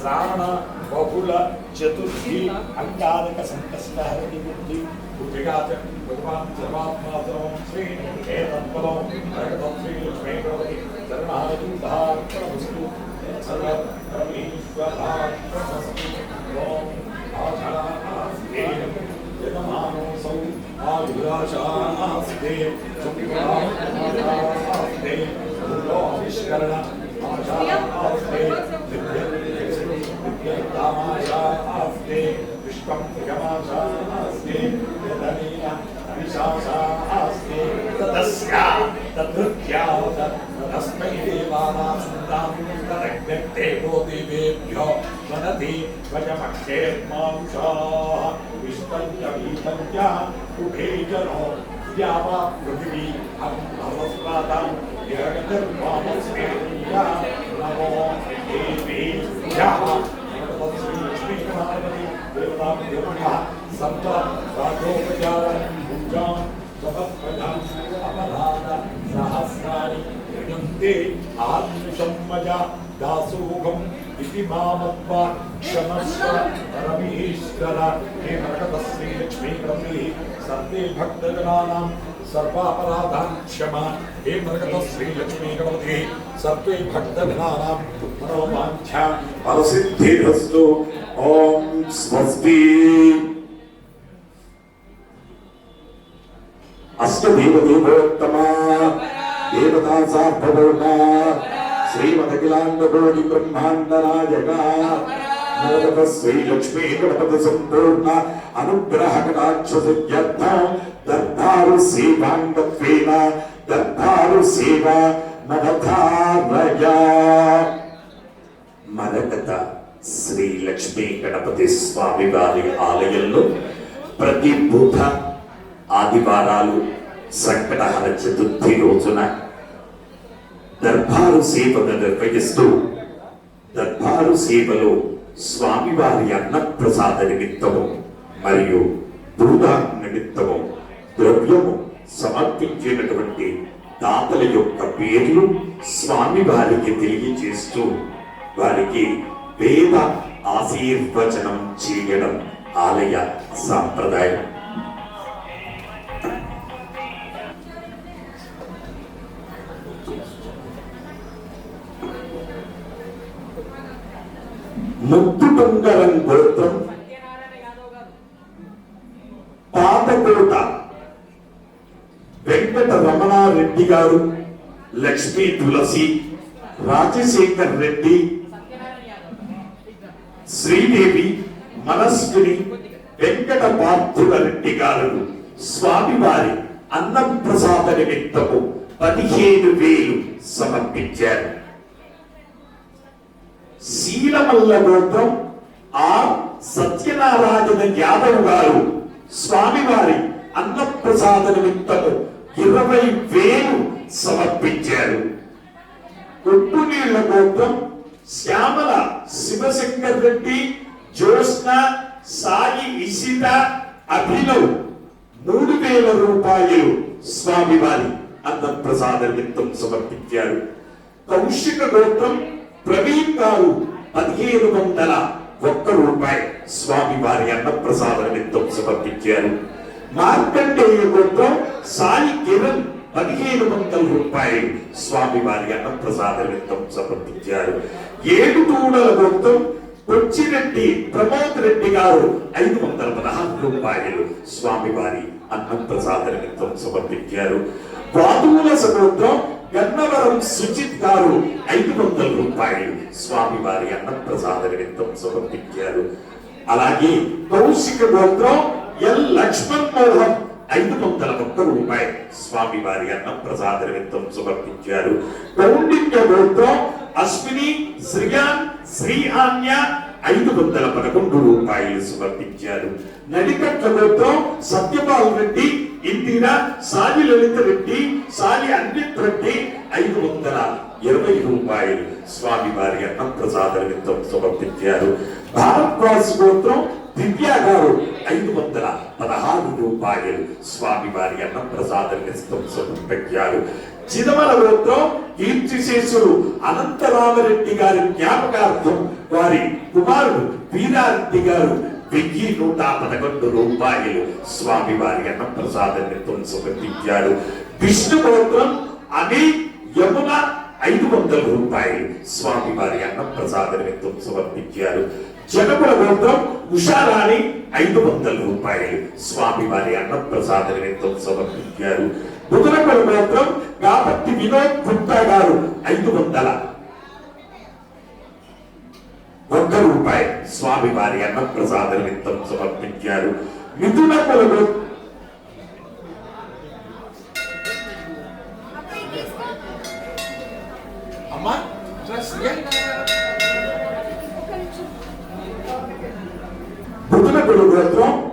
శ్రావణ బహుళ చతుర్థి అంగారక సంకష్టహరి బుద్ధి బుద్ధిగాచ భగవాన్ సర్వాత్మాతరం శ్రీ ఏతత్పదం భగవత్ శ్రీ లక్ష్మీ భగవతి ఓం ఆయురాశాస్తే సుఖివాస్తే భూలోవిష్కరణ ఆచారాస్తే విద్యమాశాస్తే విశ్వం యమాశాస్తే యదనీయ విశాశాస్తే తదస్య తదృత్యా वदति वचपक्षे मांसाः विष्पन्त्य विपन्त्य उभे जनो या वा पृथिवी अहं भवस्वादां जगदर्वामस्मे नमो देवी ह्यः श्रीकृष्णीकरामति देवताभ्यः सप्त राजोपचारं भुजां स्वपत्प्रजाम् अपधान सहस्राणि गृणन्ते आत्मसम्मजा दासोऽहम् इति मामत्वा क्षमस्व परमेश्वर। हे मरकतस्त्री लक्ष्मीपति सर्वे भक्तजनानां सर्वापराधान् क्षमा। हे मरकतस्त्री लक्ष्मीगणपति सर्वे भक्तजनानां मनोवाञ्छा। फलसिद्धिरस्तु। ॐ स्वस्ति। अस्तु अष्टदेवदेवोत्तमा देवता सार्वभौमा శ్రీమదఖిలాండకోటి బ్రహ్మాండ నాయక నరదత శ్రీ లక్ష్మీ గణపతి సంపూర్ణ అనుగ్రహ కటాక్ష సిద్ధ్యర్థం దర్భారు సేవాంగత్వేన సేవ నవధారయ. మరకత శ్రీ లక్ష్మీ గణపతి స్వామి వారి ఆలయంలో ప్రతి బుధ ఆదివారాలు సంకటహర చతుర్థి రోజున దర్బారు సేవను నిర్వహిస్తూ దర్బారు సేవలో స్వామివారి అన్నప్రసాద నిమిత్తము మరియు దూదా నిమిత్తము ద్రవ్యము సమర్పించినటువంటి దాతల యొక్క పేర్లు స్వామివారికి తెలియజేస్తూ వారికి వేద ఆశీర్వచనం చేయడం ఆలయ సాంప్రదాయం. ముక్కు బంగారం గోత్రం పాతకోట. వెంకట రమణారెడ్డి గారు లక్ష్మీ తులసి రాజశేఖర్ రెడ్డి శ్రీదేవి మనస్విని వెంకట పార్థుల రెడ్డి గారు స్వామివారి అన్నప్రసాద నిమిత్తము పదిహేను వేలు సమర్పించారు. శీలమల్ల గోత్రం ఆర్ సత్యనారాయణ యాదవ్ గారు స్వామివారి అన్నప్రసాద నిమిత్తము ఇరవై వేలు సమర్పించారు. ఉప్పు నీళ్ళ గోత్రం శ్యామల శివశంకర్ రెడ్డి జ్యోత్స్న సాయి ఇసిత అభినవ్ మూడు వేల రూపాయలు స్వామివారి అన్నప్రసాద నిమిత్తం సమర్పించారు. కౌశిక గోత్రం ప్రవీణ్ గారు పదిహేను వందల ఒక్క రూపాయి స్వామి వారి అన్నప్రసాద నిమిత్తం సమర్పించారు. మార్కండేయ గోత్రం సాయి కిరణ్ పదిహేను వందల రూపాయలు స్వామి వారి అన్నప్రసాద నిమిత్తం సమర్పించారు. ఏడు తూడల గోత్రం కొచ్చిరెడ్డి ప్రమోద్ రెడ్డి గారు ఐదు వందల పదహారు రూపాయలు స్వామివారి అన్నప్రసాద నిమిత్తం సమర్పించారు. వాదువుల సగోత్రం గన్నవరం సుజిత్ గారు ఐదు వందల రూపాయలు. స్వామివారి అన్నప్రసాద నిమిత్తం సమర్పించారు. అలాగే కౌశిక గోత్రం ఎల్ లక్ష్మణ్ మోహన్ ఐదు వందల ఒక్క రూపాయి స్వామి వారి అన్నప్రసాద నిమిత్తం సమర్పించారు. కౌండిన్య గోత్రం అశ్విని శ్రియాన్ శ్రీహాన్య ఐదు వందల పదకొండు రూపాయలు సమర్పించారు. నడికట్ల గోత్రం సత్యపాల్ రెడ్డి ఇందిరా సాలి లలిత రెడ్డి సాలి అన్విత్ రెడ్డి ఐదు వందల ఇరవై రూపాయలు. స్వామి వారి అన్నప్రసాద నిమిత్తం సమర్పించారు. భారద్వాజ్ గోత్రం దివ్యా గారు ఐదు వందల పదహారు రూపాయలు. స్వామి వారి అన్నప్రసాద నిమిత్తం సమర్పించారు. చిదమల గోత్రం కీర్తిశేషుడు అనంతరామరెడ్డి గారి జ్ఞాపకార్థం వారి కుమారుడు వీరారెడ్డి గారు వెయ్యి నూట పదకొండు రూపాయలు. స్వామి వారి అన్న ప్రసాద నిమిత్తం సమర్పించారు విష్ణు గోత్రం అని యమున ఐదు వందల రూపాయలు. స్వామి వారి అన్న ప్రసాద నిమిత్తం సమర్పించారు జనకుల గోత్రం ఉషారాణి ఐదు వందల రూపాయలు. స్వామి వారి అన్న ప్రసాద నిమిత్తం సమర్పించారు బుధనకుల గోత్రం కాబట్టి వినోద్ గుప్తా గారు ఐదు వందల ఒక్క రూపాయి. స్వామి వారి అన్న ప్రసాద నిమిత్తం సమర్పించారు. మిథున కుల గో- అమ్మా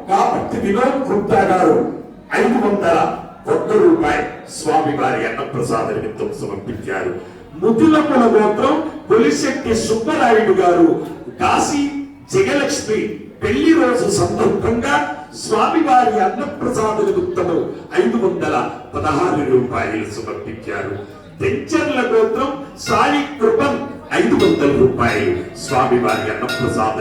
కాబట్టి వినోద్ గుప్తా గారు ఐదు వందల ఒక్క రూపాయి స్వామి వారి అన్న ప్రసాద నిమిత్తం సమర్పించారు. ముద్దులకుల గోత్రం పులిశెట్టి సుబ్బరాయుడు గారు కాశీ జగలక్ష్మి పెళ్ళి రోజు సందర్భంగా స్వామి వారి అన్న ఐదు వందల పదహారు రూపాయలు సమర్పించారు. తెచ్చర్ల గోత్రం సాయి కృపం ఐదు వందల రూపాయలు స్వామి వారి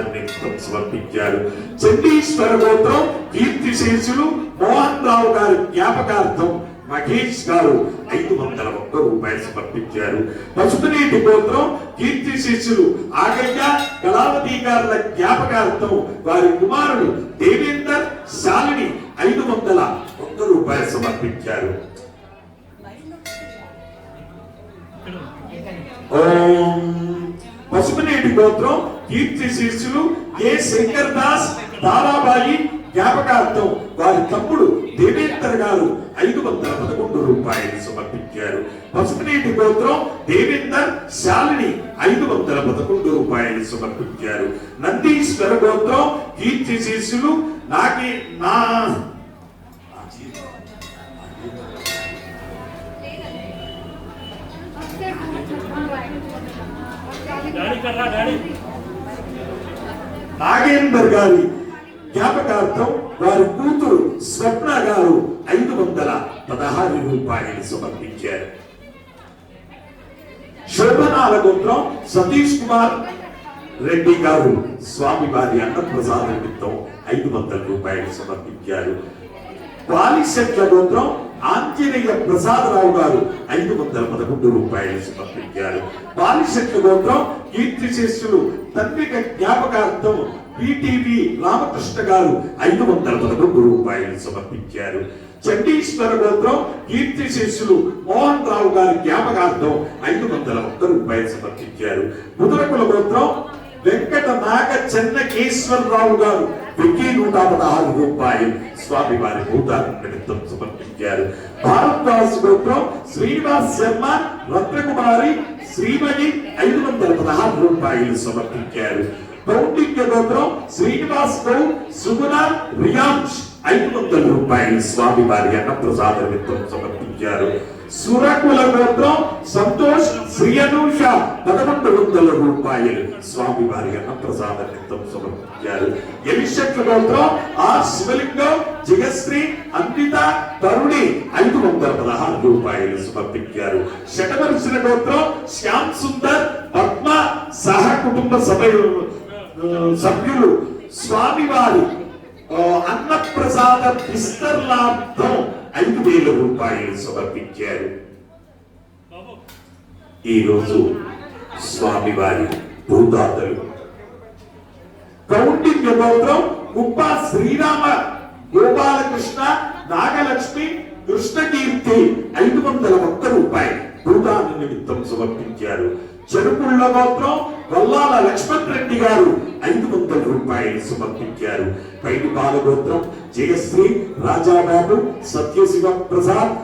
నిమిత్తం సమర్పించారు. చండీశ్వర గోత్రం కీర్తిశేషులు మోహన్ రావు గారి జ్ఞాపకార్థం మహేష్ గారు ఐదు వందల ఒక్క రూపాయలు సమర్పించారు. పసుపునీటి గోత్రం కీర్తి శిష్యులు ఆగయ్య కళావతి గారుల జ్ఞాపకార్థం వారి కుమారుడు దేవేందర్ శాలిని ఐదు వందల ఒక్క రూపాయలు సమర్పించారు. ఓం. పసుపునేటి గోత్రం కీర్తి శిష్యులు ఏ శంకర్ దాస్ దారాబాయి జ్ఞాపకార్థం వారి తమ్ముడు దేవేంద్ర గారు ఐదు వందల పదకొండు రూపాయలు సమర్పించారు. పసుపునీటి గోత్రం దేవేందర్ శాలిని ఐదు వందల పదకొండు రూపాయలు సమర్పించారు. నందీశ్వర గోత్రం కీర్తి శిష్యులు నాకి నా నాగేందర్ గారి జ్ఞాపకార్థం వారి కూతురు స్వప్న గారు ఐదు వందల పదహారు రూపాయలు సమర్పించారు. శోభనాల గోత్రం సతీష్ కుమార్ రెడ్డి గారు స్వామి వారి అన్నప్రసాద నిమిత్తం ఐదు వందల రూపాయలు సమర్పించారు. పాలిశెట్ల గోత్రం ఆంజనేయ ప్రసాదరావు గారు ఐదు వందల పదకొండు రూపాయలు సమర్పించారు. పాలిశెట్ల గోత్రం కీర్తి శిష్యులు తన్విక జ్ఞాపకార్థం పిటివి రామకృష్ణ గారు ఐదు వందల పదకొండు రూపాయలు సమర్పించారు. చండీశ్వర గోత్రం కీర్తి శిష్యులు మోహన్ రావు గారి జ్ఞాపకార్థం ఐదు వందల ఒక్క రూపాయలు సమర్పించారు. ముదరకుల గోత్రం వెంకట నాగ చెన్నకేశ్వరరావు గారు వెయ్యి నూట పదహారు రూపాయలు స్వామి వారి భూతాన్ని నిమిత్తం సమర్పించారు. భారద్వాజ్ గోత్రం శ్రీనివాస్ శర్మ రత్నకుమారి శ్రీమణి ఐదు వందల పదహారు రూపాయలు సమర్పించారు. పౌండిక్య గోత్రం శ్రీనివాస్ గౌడ్ సుగుణ రియాంష్ ఐదు వందల రూపాయలు స్వామి వారి అన్నప్రసాద నిమిత్తం సమర్పించారు. సురకుల గోత్రం సంతోష్ శ్రీయనూష పదకొండు వందల రూపాయలు. స్వామి వారి అన్నప్రసాద నిమిత్తం సమర్పించారు. ఎలిషట్ల గోత్రం ఆర్ శివలింగం జగశ్రీ అంకిత తరుణి ఐదు వందల పదహారు రూపాయలు సమర్పించారు. శటమరుసిన గోత్రం శ్యామ్ సుందర్ పద్మ సహ కుటుంబ సభ్యులు సభ్యులు. స్వామివారి అన్నప్రసాద విస్తరణార్థం ఐదు వేల రూపాయలు సమర్పించారు. ఈ రోజు స్వామివారి భూదాతలు కౌండిన్య గోత్రం కుప్ప శ్రీరామ గోపాలకృష్ణ నాగలక్ష్మి కృష్ణకీర్తి ఐదు వందల ఒక్క రూపాయి భూదాన నిమిత్తం సమర్పించారు. చెరుకుల్లో గోత్రం కొల్లాల లక్ష్మణ్ రెడ్డి గారు ఐదు వందల రూపాయలు సమర్పించారు పైటి బాలగోత్రం జయశ్రీ రాజాబాబు సత్యశివ ప్రసాద్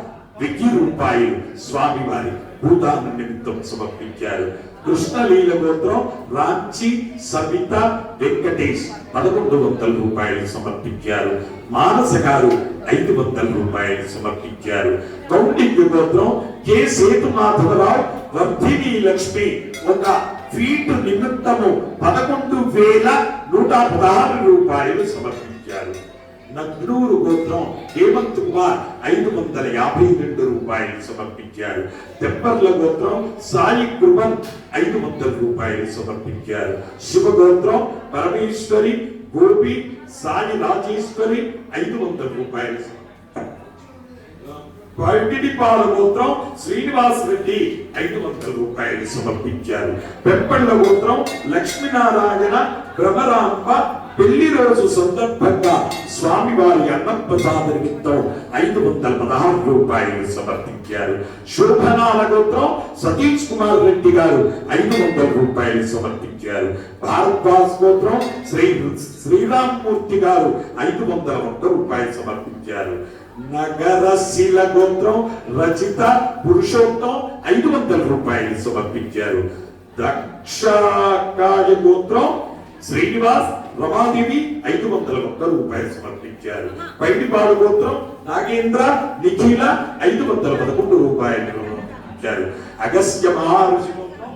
వెయ్యి రూపాయలు స్వామివారి భూదాన నిమిత్తం సమర్పించారు కృష్ణలీల గోత్రం రాంచి సబిత వెంకటేష్ పదకొండు వందల రూపాయలు సమర్పించారు. మానస గారు ఐదు వందల రూపాయలు సమర్పించారు. కౌండిన్య గోత్రం కె. సేతు మాధవరావు వర్ధిని లక్ష్మి ఒక ఫీటు నిమిత్తము పదకొండు వేల నూట పదహారు రూపాయలు సమర్పించారు. నగ్నూరు గోత్రం హేమంత్ కుమార్ ఐదు వందల యాభై రెండు రూపాయలు సమర్పించారు. తెప్పర్ల గోత్రం సాయి కృపన్ ఐదు వందల రూపాయలు సమర్పించారు. శుభ గోత్రం పరమేశ్వరి గోపి సాయి రాజేశ్వరి ఐదు వందల రూపాయలు పైడిపాల గోత్రం శ్రీనివాస్ రెడ్డి ఐదు వందల రూపాయలు సమర్పించారు. పెప్పళ్ళ గోత్రం లక్ష్మీనారాయణ భ్రమరాంబ పెళ్ళి రోజు సందర్భంగా స్వామివారి అన్నప్రసాద నిమిత్తం ఐదు వందల పదహారు రూపాయలు సమర్పించారు. శోభనాల గోత్రం సతీష్ కుమార్ రెడ్డి గారు ఐదు వందల రూపాయలు సమర్పించారు. భారద్వాజ్ గోత్రం శ్రీ శ్రీరామ్మూర్తి గారు ఐదు వందల ఒక్క రూపాయలు సమర్పించారు. నగరశీల గోత్రం రచిత పురుషోత్తం ఐదు వందల రూపాయలు సమర్పించారు. దక్షకాయ గోత్రం శ్రీనివాస్ రమాదేవి ఐదు వందల ఒక్క రూపాయలు సమర్పించారు. పైడిపాడు గోత్రం నాగేంద్ర నిఖిల ఐదు వందల పదకొండు రూపాయలు సమర్పించారు. అగస్త్య మహర్షి గోత్రం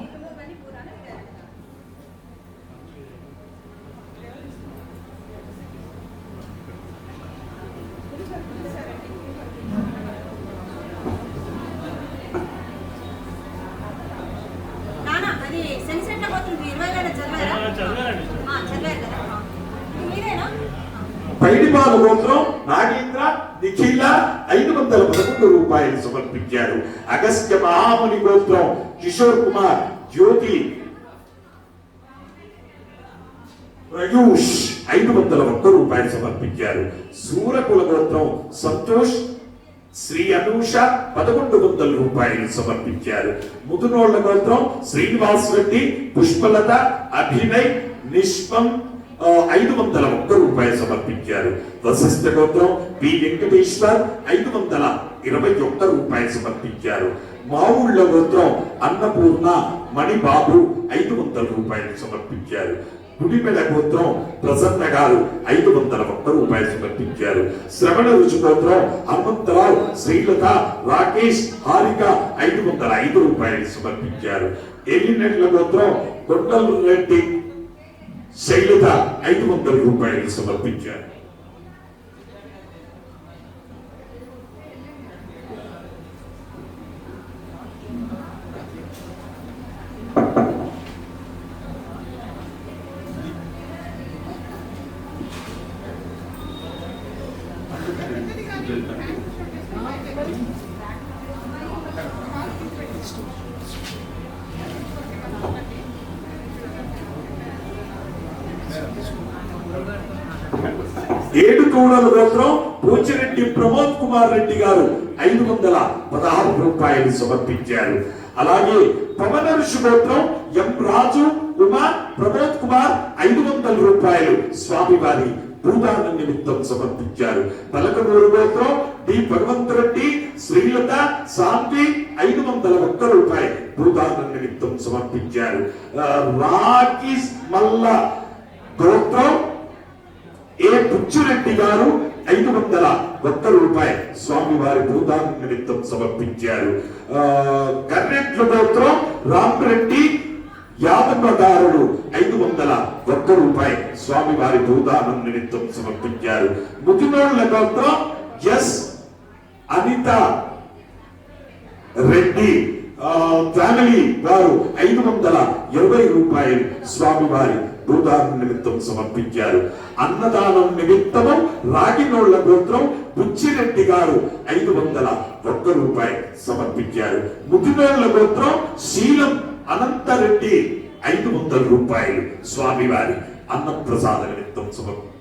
నానా అది సెన్సెట్ పోతుంది ఇరవై వేల చదివారా చదివారండి ఆ, చదివారు కదా ఆ. ఇది మీరేనా పైడిపాల గోత్రం నాగేంద్ర నిఖిల ఐదు వందల పదకొండు రూపాయలు సమర్పించారు. అగస్త్య మహాముని గోత్రం కిషోర్ కుమార్ జ్యోతి ప్రయూష్ ఐదు వందల ఒక్క రూపాయలు సమర్పించారు. సూరకుల గోత్రం సంతోష్ శ్రీ అనూష పదకొండు వందల రూపాయలు సమర్పించారు. ముదునోళ్ళ గోత్రం శ్రీనివాస్ రెడ్డి పుష్పలత అభినయ్ నిష్పం ఐదు వందల ఒక్క రూపాయలు సమర్పించారు. వశిష్ఠ గోత్రం పి వెంకటేశ్వర్ ఐదు వందల ఇరవై ఒక్క రూపాయలు సమర్పించారు. మా ఊళ్ళో మాత్రం అన్నపూర్ణ మణిబాబు ఐదు వందల రూపాయలు సమర్పించారు. గుడిమెడ గోత్రం ప్రసన్న గారు ఐదు వందల ఒక్క రూపాయలు సమర్పించారు. శ్రవణ రుచి గోత్రం హనుమంతరావు శ్రీలత రాకేష్ హారిక ఐదు వందల ఐదు రూపాయలు సమర్పించారు. ఎల్లినెట్ల గోత్రం కొండలు రెడ్డి శైలత ఐదు వందల రూపాయలు సమర్పించారు. ఏడు తూడల గోత్రం ప్రమోద్ కుమార్ రెడ్డి గారు ఐదు వందల పదహారు రూపాయలు సమర్పించారు. అలాగే పవన ఋషి గోత్రం ఎం రాజు ఉమా ప్రమోద్ కుమార్ ఐదు వందల రూపాయలు స్వామివారి భూదాన నిమిత్తం సమర్పించారు. పలకనూరు గోత్రం డి భగవంత్ రెడ్డి శ్రీలత శాంతి ఐదు వందల ఒక్క రూపాయలు భూదాన నిమిత్తం సమర్పించారు. ఆ, రాకిస్ గోత్రం ఏ బుచ్చిరెడ్డి గారు ఐదు వందల ఒక్క రూపాయి స్వామివారి భూదాన నిమిత్తం సమర్పించారు. ఆ, కర్రెట్ల గోత్రం రామరెడ్డి యాదవదారుడు ఐదు వందల ఒక్క రూపాయి స్వామివారి భూదానం నిమిత్తం సమర్పించారు. ముదినోళ్ళ గోత్రం ఎస్ అనిత రెడ్డి ఫ్యామిలీ వారు ఐదు వందల ఇరవై రూపాయలు స్వామివారి భూదానం నిమిత్తం సమర్పించారు. అన్నదానం నిమిత్తము రాగినోళ్ళ గోత్రం బుచ్చిరెడ్డి గారు ఐదు వందల ఒక్క రూపాయి సమర్పించారు. ముదినోళ్ళ గోత్రం శీలం అనంతరెడ్డి ఐదు వందల రూపాయలు స్వామివారి అన్నప్రసాద నిమిత్తం సమర్పించారు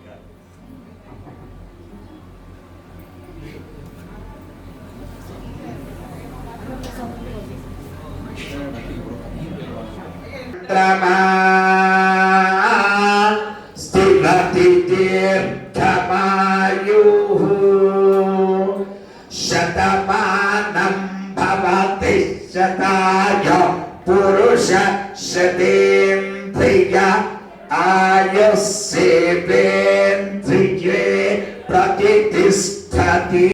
స్థిరతిర్ధమాయుః శతమానం భవతి శతాయ పురుష శతేంద్రియ ఆయుస్సేవేంద్రియే ప్రతిష్టతి